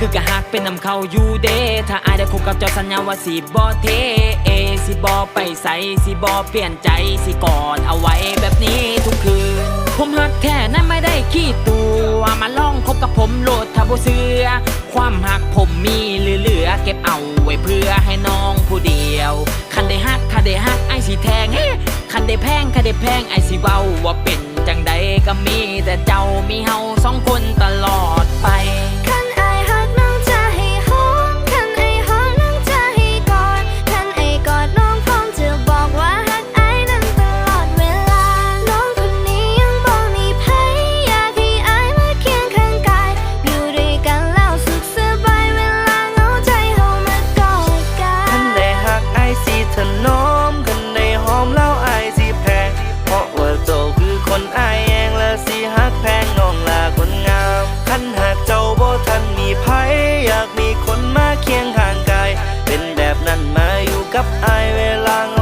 คือกะฮักเป็นนำเขาอยู่เดถ้าอายได้คบกับเจ้าสัญญาว่าสีบอเทเอสีบอไปใสสีบอเปลี่ยนใจสีกอดเอาไว้แบบนี้ทุกคืน ผมหักแท้นั้นไม่ได้ขี้ตัวมาล่องคบกับผมโหลดทับเสือ ความหักผมมีเหลือเก็บเอาไว้เพื่อให้น้องผู้เดียว คันได้หักคันได้หักไอสีแทงเฮ้คันได้แพงคันได้แพงไอสีเว้าว่าเป็นจังใดก็มีแต่เจ้ามีเฮาสองคนตลอดไป กับไอเวลาง